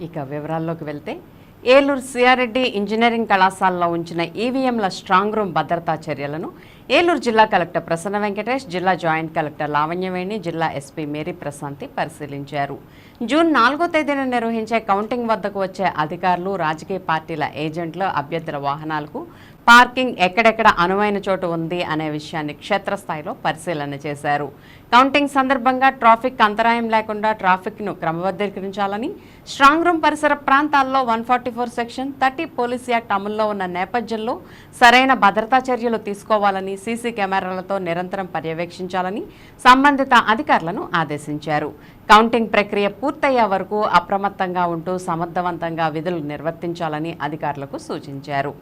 ఇక వివరాల్లోకి వెళ్తే ఏలూరు సిఆర్రెడ్డి ఇంజనీరింగ్ కళాశాలలో ఉంచిన ఈవీఎంల స్ట్రాంగ్ రూమ్ భద్రతా చర్యలను ఏలూరు జిల్లా కలెక్టర్ ప్రసన్న వెంకటేష్ జిల్లా జాయింట్ కలెక్టర్ లావణ్యవేణి జిల్లా ఎస్పీ మేరీ ప్రశాంతి పరిశీలించారు. జూన్ నాలుగో తేదీన నిర్వహించే కౌంటింగ్ వద్దకు వచ్చే అధికారులు రాజకీయ పార్టీల ఏజెంట్లు అభ్యర్థుల వాహనాలకు పార్కింగ్ ఎక్కడెక్కడ అనువైన చోటు ఉంది అనే విషయాన్ని క్షేత్రస్థాయిలో పరిశీలన చేశారు. కౌంటింగ్ సందర్భంగా ట్రాఫిక్ అంతరాయం లేకుండా ట్రాఫిక్ను క్రమబద్ధీకరించాలని స్ట్రాంగ్ రూమ్ పరిసర ప్రాంతాల్లో one forty four section thirty police act అమల్లో ఉన్న నేపథ్యంలో సరైన భద్రతా చర్యలు తీసుకోవాలని సీసీ కెమెరాలతో నిరంతరం పర్యవేక్షించాలని సంబంధిత అధికారులను ఆదేశించారు. కౌంటింగ్ ప్రక్రియ పూర్తయ్యే వరకు అప్రమత్తంగా ఉంటూ సమర్థవంతంగా విధులు నిర్వర్తించాలని అధికారులకు సూచించారు.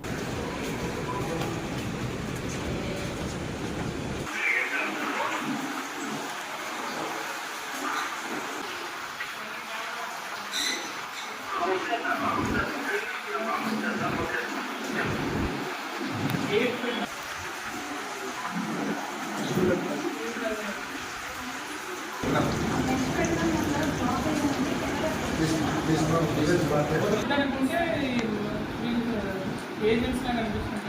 అనుకుంటే ఏజెంట్స్ లాగా అనిపిస్తుంది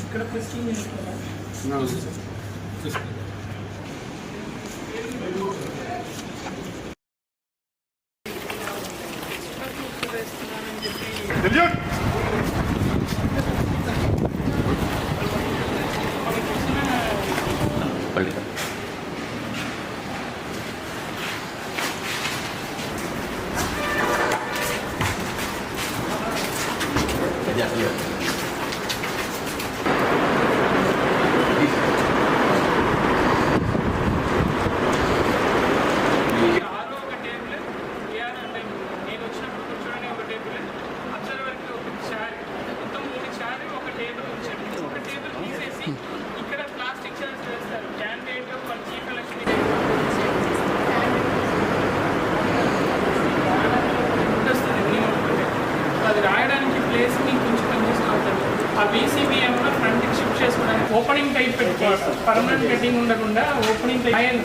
ఇక్కడ ప్రెస్కింగ్ Yeah, yeah. ఆ బీసీబీఎం ఫ్రంట్ షిఫ్ట్ చేసుకోవడానికి ఓపెనింగ్ టైప్ పెట్టుకోవాలి పర్మనెంట్ హెడ్డింగ్ ఉండకుండా ఓపెనింగ్ టైప్